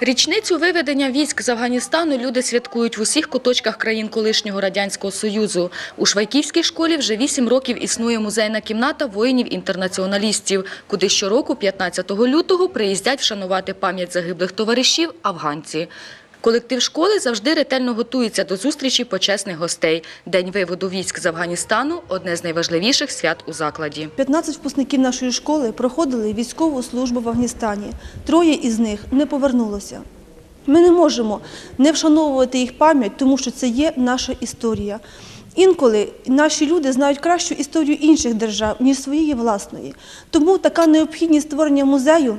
Річницю виведення військ з Афганістану люди святкують в усіх куточках країн колишнього Радянського Союзу. У Швайківській школі вже вісім років існує музейна кімната воїнів-інтернаціоналістів, куди щороку 15 лютого приїздять вшанувати пам'ять загиблих товаришів афганці. Колектив школи завжди ретельно готується до зустрічі почесних гостей. День виводу військ з Афганістану – одне з найважливіших свят у закладі. 15 випускників нашої школи проходили військову службу в Афганістані. Троє із них не повернулося. Ми не можемо не вшановувати їх пам'ять, тому що це є наша історія. Інколи наші люди знають кращу історію інших держав, ніж своєї власної. Тому така необхідність створення музею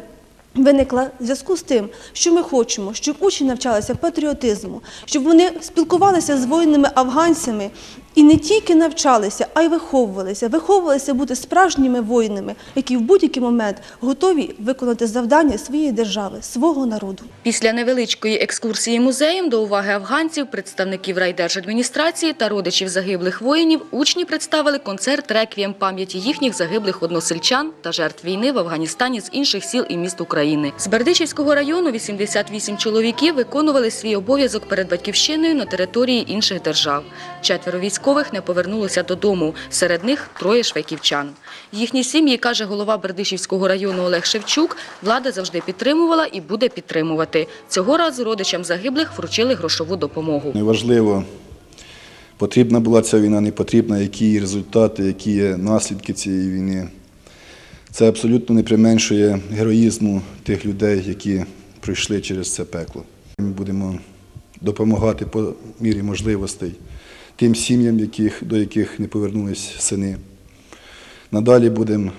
виникла в зв'язку з тим, що ми хочемо, щоб учні навчалися патріотизму, щоб вони спілкувалися з воїнами афганцями і не тільки навчалися, а й виховувалися. Виховувалися бути справжніми воїнами, які в будь-який момент готові виконати завдання своєї держави, свого народу. Після невеличкої екскурсії музеєм до уваги афганців, представників райдержадміністрації та родичів загиблих воїнів учні представили концерт реквієм пам'яті їхніх загиблих односельчан та жертв війни в Афганістані з інших сіл і міст України. З Бердичівського району 88 чоловіків виконували свій обов'язок перед батьківщиною на території інших держав. Четверо військових не повернулося додому. Серед них троє швейківчан. Їхні сім'ї, каже голова Бердичівського району Олег Шевчук, влада завжди підтримувала і буде підтримувати. Цього разу родичам загиблих вручили грошову допомогу. Неважливо, потрібна була ця війна, не потрібна, які її результати, які є наслідки цієї війни. Це абсолютно не применшує героїзму тих людей, які пройшли через це пекло. Ми будемо допомагати по мірі можливостей тим сім'ям, яких, до яких не повернулись сини. Надалі будемо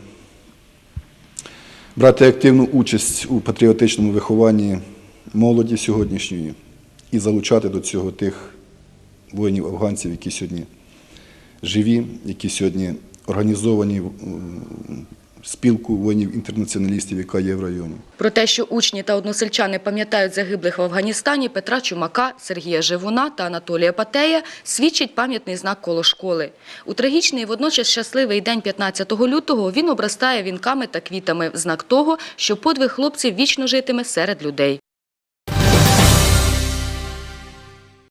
брати активну участь у патріотичному вихованні молоді сьогоднішньої і залучати до цього тих воїнів афганців, які сьогодні живі, які сьогодні організовані спілку воїнів-інтернаціоналістів, яка є в районі. Про те, що учні та односельчани пам'ятають загиблих в Афганістані Петра Чумака, Сергія Живуна та Анатолія Патея, свідчить пам'ятний знак коло школи. У трагічний і водночас щасливий день 15 лютого він обростає вінками та квітами в знак того, що подвиг хлопців вічно житиме серед людей.